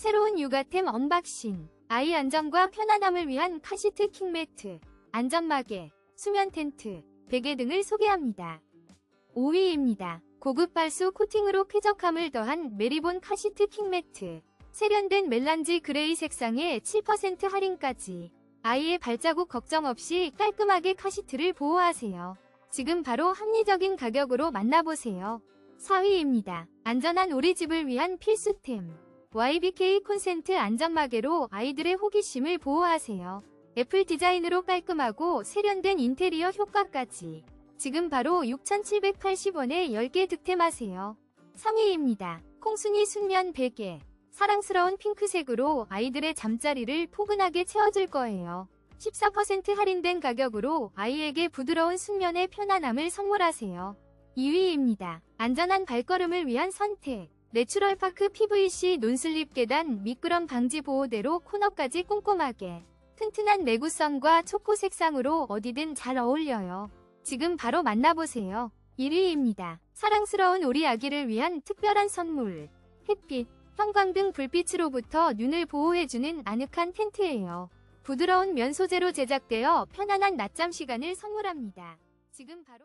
새로운 육아템 언박싱. 아이 안전과 편안함을 위한 카시트 킹매트, 안전마개, 수면 텐트, 베개 등을 소개합니다. 5위입니다. 고급 발수 코팅으로 쾌적함을 더한 메리본 카시트 킹매트. 세련된 멜란지 그레이 색상에 7% 할인까지. 아이의 발자국 걱정 없이 깔끔하게 카시트를 보호하세요. 지금 바로 합리적인 가격으로 만나보세요. 4위입니다. 안전한 우리 집을 위한 필수템. YBK 콘센트 안전마개로 아이들의 호기심을 보호하세요. 애플 디자인으로 깔끔하고 세련된 인테리어 효과까지. 지금 바로 6,780원에 10개 득템하세요. 3위입니다. 콩순이 순면 베개. 사랑스러운 핑크색으로 아이들의 잠자리를 포근하게 채워줄 거예요. 14% 할인된 가격으로 아이에게 부드러운 숙면의 편안함을 선물하세요. 2위입니다. 안전한 발걸음을 위한 선택. 내추럴파크 PVC 논슬립 계단 미끄럼 방지 보호대로 코너까지 꼼꼼하게. 튼튼한 내구성과 초코 색상으로 어디든 잘 어울려요. 지금 바로 만나보세요. 1위입니다. 사랑스러운 우리 아기를 위한 특별한 선물. 햇빛, 형광등 불빛으로부터 눈을 보호해주는 아늑한 텐트예요. 부드러운 면 소재로 제작되어 편안한 낮잠 시간을 선물합니다. 지금 바로